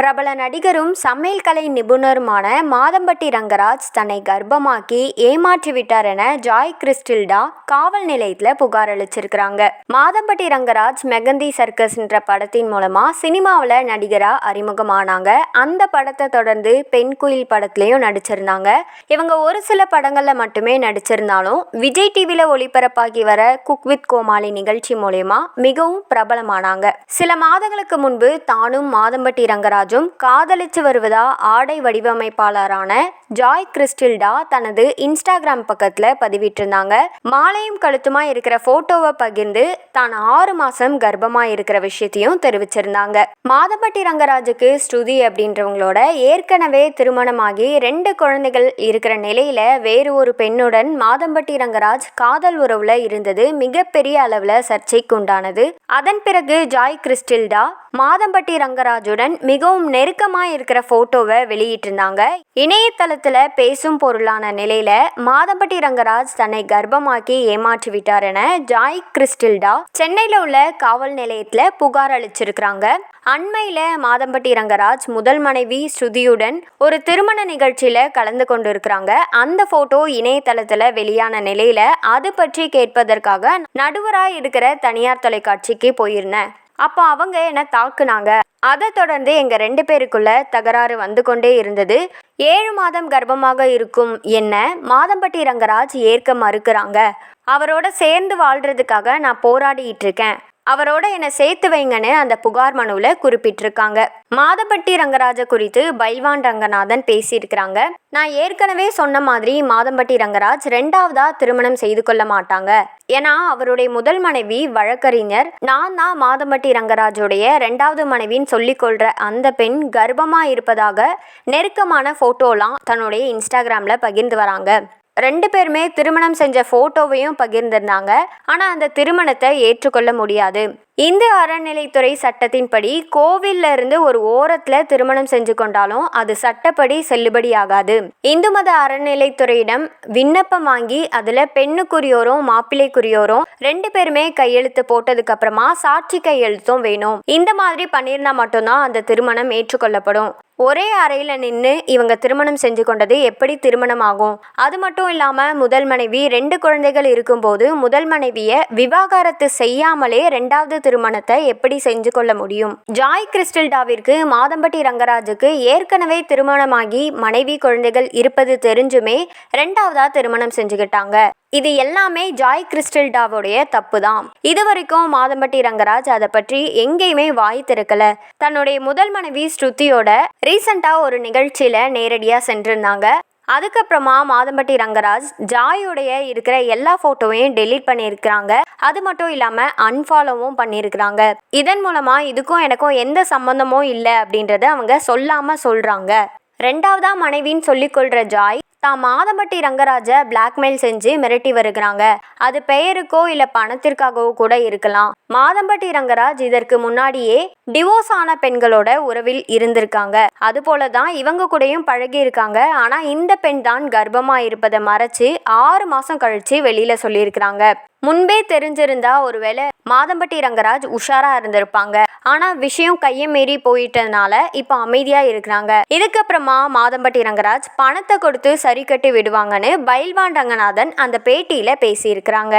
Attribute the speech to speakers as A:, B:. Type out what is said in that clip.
A: பிரபல நடிகரும் சமையல் கலை நிபுணருமான மாதம்பட்டி ரங்கராஜ் தன்னை கர்ப்பமாக்கி ஏமாற்றி விட்டார் என ஜாய் கிறிஸ்டில்டா காவல் நிலையத்தில் புகார் அளிச்சிருக்கிறாங்க. மாதம்பட்டி ரங்கராஜ் மெகந்தி சர்க்கஸ்ன்ற படத்தின் மூலமா சினிமாவில் நடிகரா அறிமுகமானாங்க. அந்த படத்தை தொடர்ந்து பெண் குயில் படத்துலையும் நடிச்சிருந்தாங்க. இவங்க ஒரு சில படங்களில் மட்டுமே நடிச்சிருந்தாலும் விஜய் டிவியில் ஒளிபரப்பாகி வர குக் வித் கோமாளி நிகழ்ச்சி மூலயமா மிகவும் பிரபலமானாங்க. சில மாதங்களுக்கு முன்பு தானும் மாதம்பட்டி ரங்கராஜ் ராஜும் காதலிச்சு வருவதா ஆடை வடிவமைப்பாளரான ஜாய் கிறிஸ்டில்டா தனது இன்ஸ்டாகிராம் பக்கத்தில் பதிவிட்டிருந்தாங்க. மாலையும் கழுத்துமா இருக்கிற போட்டோவை பகிர்ந்து தான் ஆறு மாசம் கர்ப்பமா இருக்கிற விஷயத்தையும் தெரிவிச்சிருந்தாங்க. மாதம்பட்டி ரங்கராஜுக்கு ஸ்ருதி அப்படின்றவங்களோட ஏற்கனவே திருமணமாகி ரெண்டு குழந்தைகள் இருக்கிற நிலையில வேறு ஒரு பெண்ணுடன் மாதம்பட்டி ரங்கராஜ் காதல் உறவுல இருந்தது மிகப்பெரிய அளவுல சர்ச்சைக்கு உண்டானது. அதன் பிறகு ஜாய் கிறிஸ்டில்டா மாதம்பட்டி ரங்கராஜுடன் மிகவும் நெருக்கமாக இருக்கிற ஃபோட்டோவை வெளியிட்டிருந்தாங்க. இணையதளத்தில் பேசும் பொருளான நிலையில் மாதம்பட்டி ரங்கராஜ் தன்னை கர்ப்பமாக்கி ஏமாற்றி விட்டார் என ஜாய் கிறிஸ்டில்டா சென்னையில் உள்ள காவல் நிலையத்தில் புகார் அளிச்சிருக்கிறாங்க. அண்மையில் மாதம்பட்டி ரங்கராஜ் முதல் மனைவி ஸ்ருதியுடன் ஒரு திருமண நிகழ்ச்சியில் கலந்து கொண்டு இருக்கிறாங்க அந்த ஃபோட்டோ இணையதளத்தில் வெளியான நிலையில் அது பற்றி கேட்பதற்காக நடுவராக இருக்கிற தனியார் தொலைக்காட்சிக்கு போயிருந்தேன். அப்போ அவங்க என்னை தாக்குனாங்க. அதை தொடர்ந்து எங்கள் ரெண்டு பேருக்குள்ள தகராறு வந்து கொண்டே இருந்தது. ஏழு மாதம் கர்ப்பமாக இருக்கும் என்ன மாதம்பட்டி ரங்கராஜ் ஏற்க மறுக்கிறாங்க. அவரோட சேர்ந்து வாழ்கிறதுக்காக நான் போராடிட்டு இருக்கேன். அவரோட என்னை சேர்த்து வைங்கன்னு அந்த புகார் மனுவில் குறிப்பிட்டிருக்காங்க. மாதம்பட்டி ரங்கராஜ குறித்து பைல்வான் ரங்கநாதன் பேசியிருக்கிறாங்க. நான் ஏற்கனவே சொன்ன மாதிரி மாதம்பட்டி ரங்கராஜ் ரெண்டாவதா திருமணம் செய்து கொள்ள மாட்டாங்க. ஏன்னா அவருடைய முதல் மனைவி வழக்கறிஞர் நான் தான் மாதம்பட்டி ரங்கராஜுடைய ரெண்டாவது மனைவின்னு சொல்லிக்கொள்ற அந்த பெண் கர்ப்பமா இருப்பதாக நெருக்கமான போட்டோலாம் தன்னுடைய இன்ஸ்டாகிராமில் பகிர்ந்து வராங்க. ரெண்டு பேருமே திருமணம் செஞ்ச ஃபோட்டோவையும் பகிர்ந்திருந்தாங்க. ஆனால் அந்த திருமணத்தை ஏற்றுக்கொள்ள முடியாது. இந்து அறநிலைத்துறை சட்டத்தின்படி கோவில்ல இருந்து ஒரு ஓரத்தில் திருமணம் செஞ்சு கொண்டாலும் அது சட்டப்படி செல்லுபடியாகாது இந்து மத அறநிலைத்துறையிடம் விண்ணப்பம் வாங்கி அதில் பெண்ணுக்குரியோரும் மாப்பிள்ளைக்குரியோரும் ரெண்டு பேருமே கையெழுத்து போட்டதுக்கு அப்புறமா சாட்சி கையெழுத்தும் வேணும். இந்த மாதிரி பண்ணியிருந்தா மட்டும்தான் அந்த திருமணம் ஏற்றுக்கொள்ளப்படும். ஒரே அறையில் நின்று இவங்க திருமணம் செஞ்சு கொண்டது எப்படி திருமணம் ஆகும் அது மட்டும் இல்லாமல் முதல் மனைவி ரெண்டு குழந்தைகள் இருக்கும்போது முதல் மனைவியை விவாகரத்து செய்யாமலே ரெண்டாவது திருமணத்தை எப்படி செஞ்சு கொள்ள முடியும்? ஜாய் கிறிஸ்டல்டாவிற்கு மாதம்பட்டி ரங்கராஜுக்கு ஏற்கனவே திருமணமாகி மனைவி குழந்தைகள் இருப்பது தெரிஞ்சுமே ரெண்டாவதா திருமணம் செஞ்சுக்கிட்டாங்க இது எல்லாமே ஜாய் கிறிஸ்டில்டாவுடைய தப்பு தான் இது வரைக்கும் மாதம்பட்டி ரங்கராஜ் அதை பற்றி எங்கேயுமே வாய் திறக்கல. தன்னுடைய முதல் மனைவி ஸ்ருதியோட ரீசண்டா ஒரு நிகழ்ச்சியில் நேரடியாக சென்றிருந்தாங்க. அதுக்கப்புறமா மாதம்பட்டி ரங்கராஜ் ஜாயோடைய இருக்கிற எல்லா ஃபோட்டோவையும் டெலீட் பண்ணியிருக்கிறாங்க. அது மட்டும் இல்லாமல் அன்ஃபாலோவும் பண்ணியிருக்கிறாங்க. இதன் மூலமாக இதுக்கும் எனக்கும் எந்த சம்மந்தமும் இல்லை அப்படின்றத அவங்க சொல்லாமல் சொல்கிறாங்க ரெண்டாவதா மனைவின்னு சொல்லிக்கொள்கிற ஜாய் தான் மாதம்பட்டி ரங்கராஜை பிளாக்மெயில் செஞ்சு மிரட்டி வருகிறாங்க. அது பெயருக்கோ இல்லை பணத்திற்காகவோ கூட இருக்கலாம். மாதம்பட்டி ரங்கராஜ் இதற்கு முன்னாடியே டிவோர்ஸ் ஆன பெண்களோட உறவில் இருந்திருக்காங்க. அது போல தான் இவங்க கூடயும் பழகி இருக்காங்க. ஆனால் இந்த பெண் தான் கர்ப்பமாக இருப்பதை மறைச்சு ஆறு மாதம் கழிச்சு வெளியில் சொல்லியிருக்கிறாங்க. முன்பே தெரிஞ்சிருந்தா ஒருவேளை மாதம்பட்டி ரங்கராஜ் உஷாரா இருந்திருப்பாங்க. ஆனா விஷயம் கையை மீறி போயிட்டதுனால இப்போ அமைதியா இருக்கிறாங்க. இதுக்கப்புறமா மாதம்பட்டி ரங்கராஜ் பணத்தை கொடுத்து சரி கட்டி விடுவாங்கன்னு பயில்வான் ரங்கநாதன் அந்த பேட்டியில பேசியிருக்கிறாங்க.